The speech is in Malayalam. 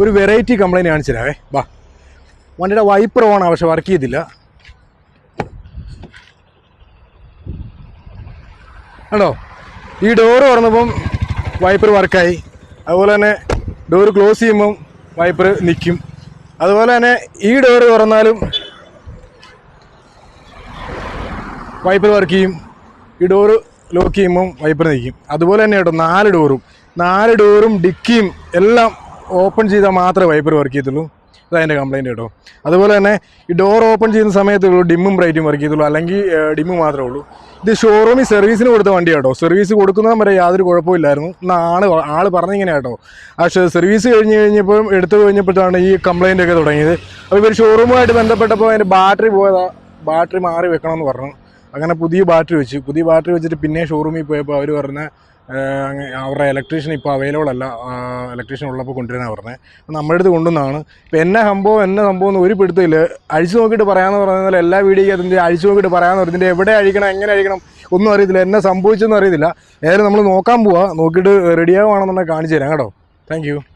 ഒരു വെറൈറ്റി കംപ്ലൈന്റ് കാണിച്ചു തരാവേ വാ. വണ്ടിയുടെ വൈപ്പർ ഓൺ പക്ഷെ വർക്ക് ചെയ്തില്ല. കണ്ടോ? ഈ ഡോറ് തുറന്നപ്പം വൈപ്പർ വർക്കായി അതുപോലെ തന്നെ ഡോറ് ക്ലോസ് ചെയ്യുമ്പം വൈപ്പർ നിൽക്കും അതുപോലെ തന്നെ ഈ ഡോറ് തുറന്നാലും വൈപ്പർ വർക്ക് ചെയ്യും. ഈ ഡോറ് ലോക്ക് ചെയ്യുമ്പം വൈപ്പർ നിൽക്കും അതുപോലെ തന്നെ കേട്ടോ നാല് ഡോറും നാല് ഡോറും ഡിക്കിയും എല്ലാം ഓപ്പൺ ചെയ്താൽ മാത്രമേ വൈപ്പർ വർക്ക് ചെയ്യത്തുള്ളൂ. ഇതതിന്റെ കംപ്ലയിന്റ് കേട്ടോ. അതുപോലെ തന്നെ ഈ ഡോർ ഓപ്പൺ ചെയ്യുന്ന സമയത്തേ ഡിമ്മും ബ്രൈറ്റും വർക്ക് ചെയ്യത്തുള്ളൂ. അല്ലെങ്കിൽ ഡിമ്മ് മാത്രമേ ഉള്ളൂ. ഇത് ഷോറൂമിൽ സർവീസിന് കൊടുത്ത വണ്ടി കേട്ടോ. സർവീസ് കൊടുക്കുന്നതും വരെ യാതൊരു കുഴപ്പമില്ലായിരുന്നു എന്നാണ് ആൾ പറഞ്ഞിങ്ങനെ കേട്ടോ. പക്ഷേ സർവീസ് കഴിഞ്ഞ് കഴിഞ്ഞപ്പോൾ എടുത്തു കഴിഞ്ഞപ്പോഴാണ് ഈ കംപ്ലയിന്റ് ഒക്കെ തുടങ്ങിയത്. അപ്പോൾ ഇവർ ഷോറൂമുമായിട്ട് ബന്ധപ്പെട്ടപ്പോൾ അതിന്റെ ബാറ്ററി പോയതാ. ബാറ്ററി മാറി വെക്കണമെന്ന് പറഞ്ഞു. അങ്ങനെ പുതിയ ബാറ്ററി വെച്ചു. പുതിയ ബാറ്ററി വെച്ചിട്ട് പിന്നെ ഷോറൂമിൽ പോയപ്പോൾ അവർ പറഞ്ഞ അവരുടെ ഇലക്ട്രീഷ്യൻ ഇപ്പോൾ അവൈലബിൾ അല്ല. ഇലക്ട്രീഷ്യൻ ഉള്ളപ്പോൾ കൊണ്ടുവരാനാണ് പറഞ്ഞത് നമ്മുടെ അടുത്ത് കൊണ്ടുവന്നാണ്. ഇപ്പോൾ എന്നെ സംഭവം എന്നെ സംഭവം എന്ന് ഒരു പിടുത്തമില്ല. അഴിച്ചു നോക്കിയിട്ട് പറയാമെന്ന് പറഞ്ഞാൽ എല്ലാ വീഡിയോയ്ക്ക് അതിന്റെ അഴിച്ചു നോക്കിയിട്ട് പറയാമെന്ന് പറഞ്ഞതിന്റെ എവിടെ അഴിക്കണം എങ്ങനെ അഴിക്കണം ഒന്നും അറിയത്തില്ല. എന്നെ സംഭവിച്ചെന്ന് അറിയത്തില്ല. ഏതായാലും നമ്മൾ നോക്കാൻ പോവാം. നോക്കിയിട്ട് റെഡിയാവുകയാണെന്നുണ്ടെങ്കിൽ കാണിച്ചു തരാം കേട്ടോ. താങ്ക്